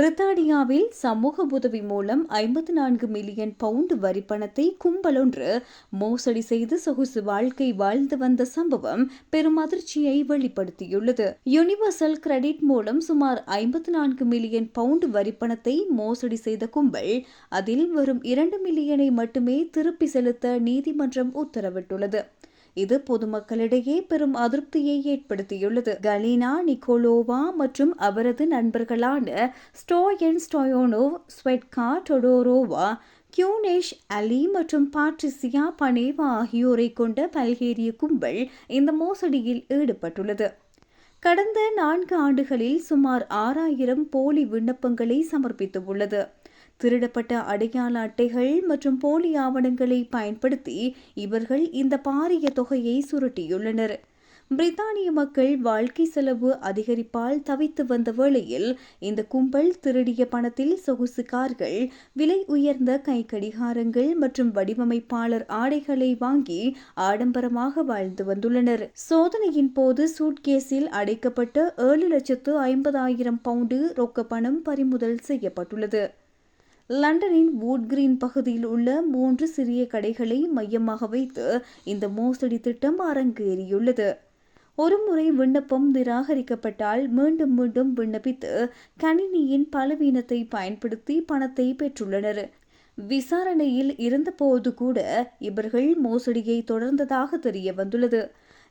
பிரித்தானியாவில் சமூக உதவி மூலம் ஐம்பத்தி நான்கு மில்லியன் பவுண்டு வரி பணத்தை கும்பலொன்று மோசடி செய்து சொகுசு வாழ்க்கை வாழ்ந்து வந்த சம்பவம் பெரும் அதிர்ச்சியை வெளிப்படுத்தியுள்ளது. யூனிவர்சல் கிரெடிட் மூலம் சுமார் ஐம்பத்தி நான்கு மில்லியன் பவுண்டு வரி பணத்தை மோசடி செய்த கும்பல் அதில் வரும் இரண்டு மில்லியனை மட்டுமே திருப்பி செலுத்த நீதிமன்றம் உத்தரவிட்டுள்ளது. இது பொதுமக்களிடையே பெரும் அதிருப்தியை ஏற்படுத்தியுள்ளது. கலீனா நிக்கோலோவா மற்றும் அவரது நண்பர்களான ஸ்டோயன் ஸ்டோயோனோவ் ஸ்வெட்கா டொடோரோவா கியூனேஷ் அலி மற்றும் பாட்ரிசியா பனேவா ஆகியோரை கொண்ட பல்கேரிய கும்பல் இந்த மோசடியில் ஈடுபட்டுள்ளது. கடந்த நான்கு ஆண்டுகளில் சுமார் ஆறாயிரம் போலி விண்ணப்பங்களை சமர்ப்பித்துள்ளது. திருடப்பட்ட அடையாள அட்டைகள் மற்றும் போலி ஆவணங்களை பயன்படுத்தி இவர்கள் இந்த பாரிய தொகையை சுருட்டியுள்ளனர். பிரித்தானிய மக்கள் வாழ்க்கை செலவு அதிகரிப்பால் தவித்து வந்த வேளையில் இந்த கும்பல் திருடிய பணத்தில் சொகுசு கார்கள் விலை உயர்ந்த கை கடிகாரங்கள் மற்றும் வடிவமைப்பாளர் ஆடைகளை வாங்கி ஆடம்பரமாக வாழ்ந்து வந்துள்ளனர். சோதனையின் போது சூட்கேஸில் அடைக்கப்பட்ட ஏழு லட்சத்து ஐம்பதாயிரம் பவுண்டு ரொக்க பணம் பறிமுதல் செய்யப்பட்டுள்ளது. லண்டனின் வூட் கிரீன் பகுதியில் உள்ள மூன்று சிறிய கடைகளை மையமாக வைத்து இந்த மோசடி திட்டம் அரங்கேறியுள்ளது. ஒருமுறை விண்ணப்பம் நிராகரிக்கப்பட்டால் மீண்டும் மீண்டும் விண்ணப்பித்து கணினியின் பலவீனத்தை பயன்படுத்தி பணத்தை பெற்றுள்ளனர். விசாரணையில் இருந்தபோது கூட இவர்கள் மோசடியை தொடர்ந்ததாக தெரிய வந்துள்ளது.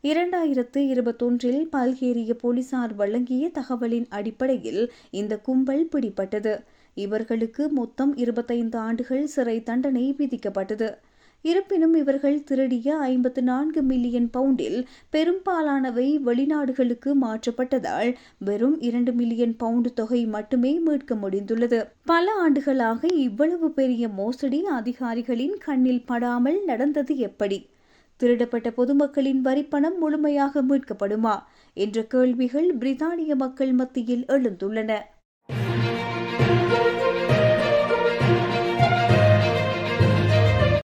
இரண்டாயிரத்து இருபத்தொன்றில் பல்கேரிய போலீசார் வழங்கிய தகவலின் அடிப்படையில் இந்த கும்பல் பிடிப்பட்டது இவர்களுக்கு மொத்தம் இருபத்தைந்து ஆண்டுகள் சிறை தண்டனை விதிக்கப்பட்டது. இருப்பினும் இவர்கள் திருடிய ஐம்பத்து நான்கு மில்லியன் பவுண்டில் பெரும்பாலானவை வெளிநாடுகளுக்கு மாற்றப்பட்டதால் வெறும் இரண்டு மில்லியன் பவுண்டு தொகை மட்டுமே மீட்க முடிந்துள்ளது. பல ஆண்டுகளாக இவ்வளவு பெரிய மோசடி அதிகாரிகளின் கண்ணில் படாமல் நடந்தது எப்படி? திருடப்பட்ட பொதுமக்களின் வரிப்பணம் முழுமையாக மீட்கப்படுமா? என்ற கேள்விகள் பிரித்தானிய மக்கள் மத்தியில் எழுந்துள்ளன.